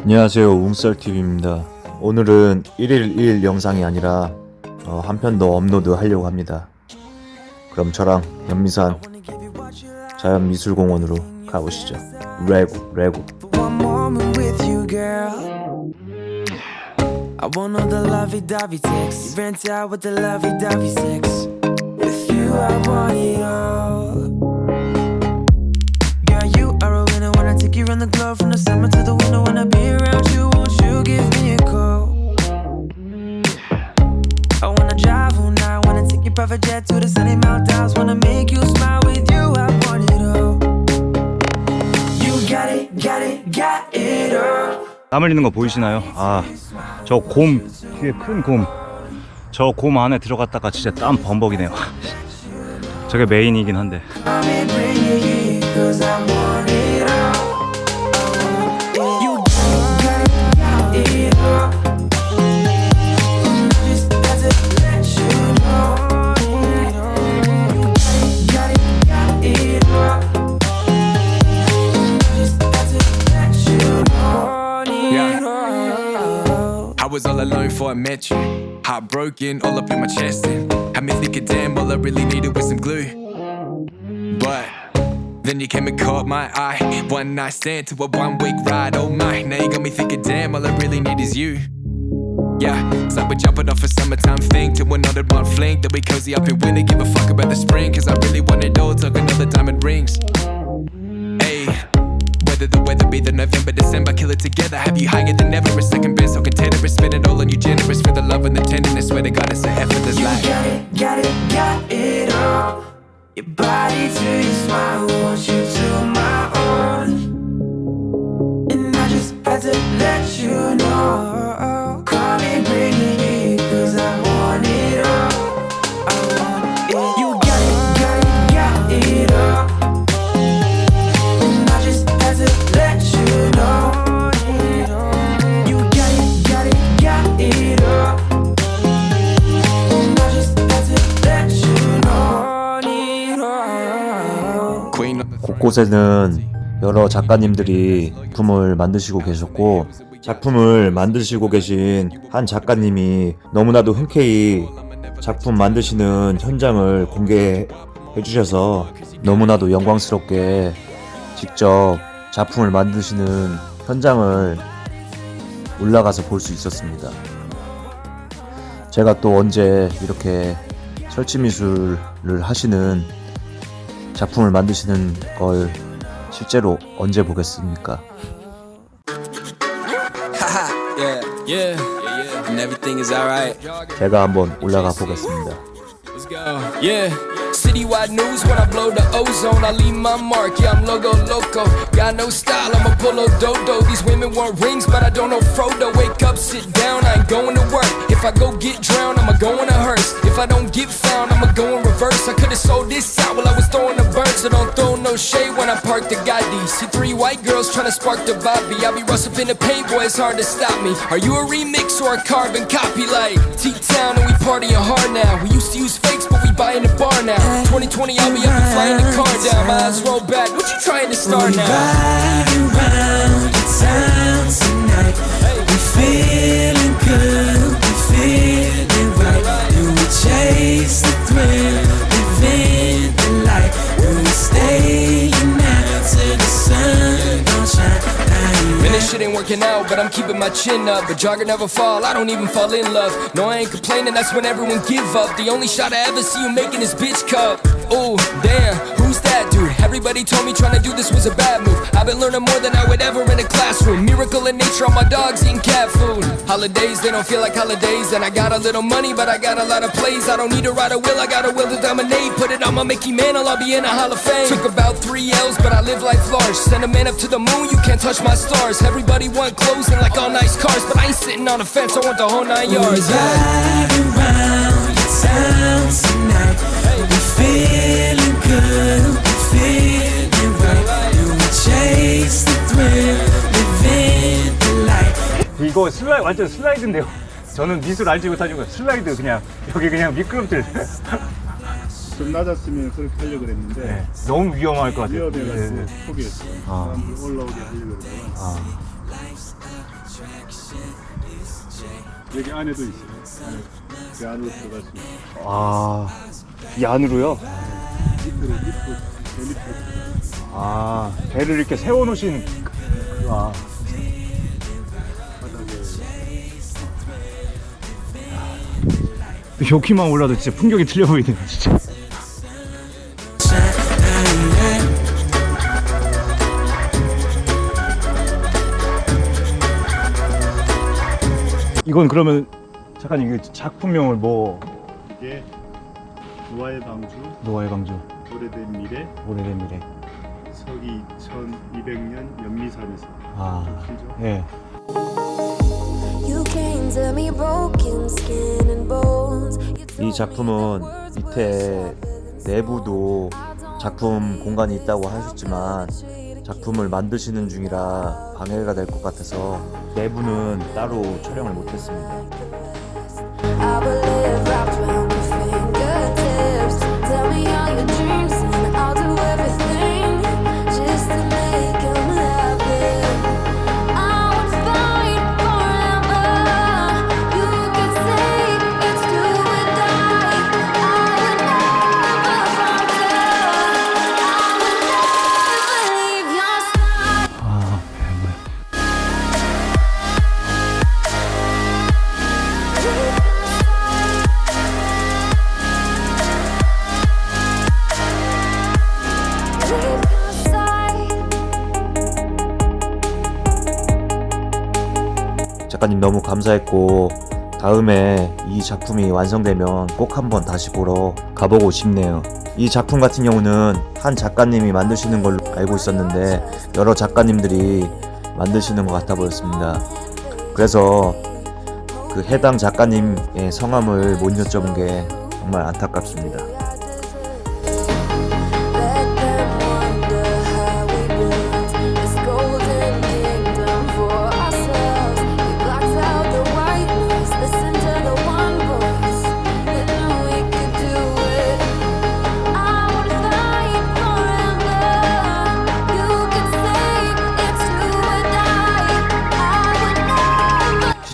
안녕하세요 웅썰TV입니다 오늘은 1일 1일 영상이 아니라 어, 한편 더 업로드 하려고 합니다 그럼 저랑 연미산 자연미술공원으로 가보시죠 레고 레고. I want all the lovey-dovey sex. You rent out with the lovey-dovey sex. With you, I want it all. Around the globe from the summer to the winter. I be around you, won't you give me a call? I wanna drive all night, wanna take your private jet to the sunny Maldives. Wanna make you smile with you, I want it all. You got it, got it, got it all. 땀 흘리는 거 보이시나요? 아, 저 곰, 뒤에 큰 곰. 저 곰 안에 들어갔다가 진짜 땀 범벅이네요. 저게 메인이긴 한데. Before I met you. Heartbroken, all up in my chest, and had me thinking, damn, all I really needed was some glue. But then you came and caught my eye. One night stand to a one week ride, oh my. Now you got me thinking, damn, all I really need is you. Yeah, it's like we're jumping off a summertime thing to another one fling. Then we cozy up in winter, give a fuck about the spring. Cause I really want it all, took another diamond rings. Hey, Whether the weather be the November, December, kill it together. Have you higher than ever? A second best, so container, spend it all on you, generous for the love and the tenderness. Swear to God, it's an effortless life. got it, got it, got it all. Your body to your smile, want you to my own. And I just had to let you know. 곳곳에는 여러 작가님들이 작품을 만드시고 계셨고 작품을 만드시고 계신 한 작가님이 너무나도 흔쾌히 작품 만드시는 현장을 공개해 주셔서 너무나도 영광스럽게 직접 작품을 만드시는 현장을 올라가서 볼 수 있었습니다. 제가 또 언제 이렇게 설치 미술을 하시는 작품을 만드시는 걸 실제로 언제 보겠습니까? 제가 한번 올라가 보겠습니다. Citywide news when I blow the ozone. I leave my mark. Yeah, I'm logo loco. Got no style. I'm a polo dodo. These women want rings, but I don't know Frodo. Wake up, sit down. I ain't going to work. If I go get drowned, I'ma go in a hearse. If I don't get found, I'ma go in reverse. I could've sold this out while I was throwing the bird. So don't throw no shade when I park the Gotti. See three white girls trying to spark the Bobby. I be rustin' in the paint, boy. It's hard to stop me. Are you a remix or a carbon copy? Like T-Town and we partying hard now. We used to use fakes, but we buy in the bar now. 2020, I'll be up and flying the car down. My eyes roll back. What you trying to start now? Ride around the town tonight. We feeling good, we feeling right. Do we chase the thrill, shit ain't working out, but I'm keeping my chin up. But jogger never fall, I don't even fall in love. No, I ain't complaining, that's when everyone give up. The only shot I ever see you making is bitch cup. Ooh, damn, who's that dude? Everybody told me trying to do this was a bad move. I've been learning more than I would ever in a classroom. Miracle in nature, all my dogs eating cat food. Holidays, they don't feel like holidays. And I got a little money, but I got a lot of plays. I don't need to ride a will, I got a will to dominate. Put it on my Mickey Mantle, I'll be in a Hall of Fame. Took about three L's, but I live life large. Send a man up to the moon, you can't touch my stars. Everybody want clothes and like all nice cars, but I ain't sitting on a fence, I want the whole nine yards. Yeah. Ride around the town tonight. We feeling 이거 슬라이 완전 슬라이드인데요. 저는 미술 알지 못하는 거 슬라이드 그냥 여기 그냥 미끄럼틀. 좀 낮았으면 그렇게 하려고 그랬는데 네, 너무 위험할 것 같아요. 위험해가지고 네, 네. 포기했어요. 아. 사람들 올라오게 하려고 그러다가 아. 여기 안에도 있어요. 그 안으로 들어갈 수 있어요. 아, 이 안으로요? 밑으로 밑으로 제 밑으로 아, 배를 이렇게 세워놓으신 그, 아, 여기만 올라도 진짜 풍경이 틀려 보이네요, 진짜. 이건 그러면 잠깐 이게 작품명을 뭐 이게 노아의 방주 노아의 방주 오래된 미래 오래된 미래 서기 2200년 연미산에서 아. 예. You came to me broken skin and bones. 이 작품은 밑에 내부도 작품 공간이 있다고 하셨지만 작품을 만드시는 중이라 방해가 될 것 같아서 내부는 따로 촬영을 못했습니다. 작가님 너무 감사했고 다음에 이 작품이 완성되면 꼭 한번 다시 보러 가보고 싶네요. 이 작품 같은 경우는 한 작가님이 만드시는 걸로 알고 있었는데 여러 작가님들이 만드시는 것 같아 보였습니다. 그래서 그 해당 작가님의 성함을 못 여쭤본 게 정말 안타깝습니다.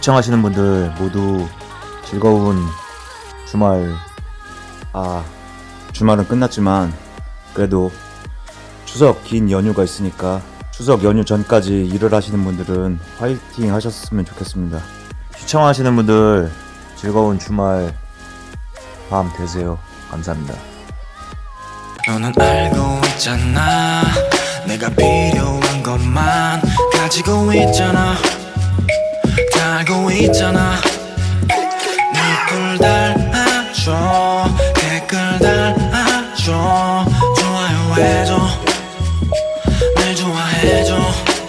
시청하시는 분들 모두 즐거운 주말. 아 주말은 끝났지만 그래도 추석 긴 연휴가 있으니까 추석 연휴 전까지 일을 하시는 분들은 화이팅 하셨으면 좋겠습니다. 시청하시는 분들 즐거운 주말 밤 되세요. 감사합니다. 너는 알고 있잖아. 내가 필요한 것만 가지고 있잖아. 다 알고 있잖아. 달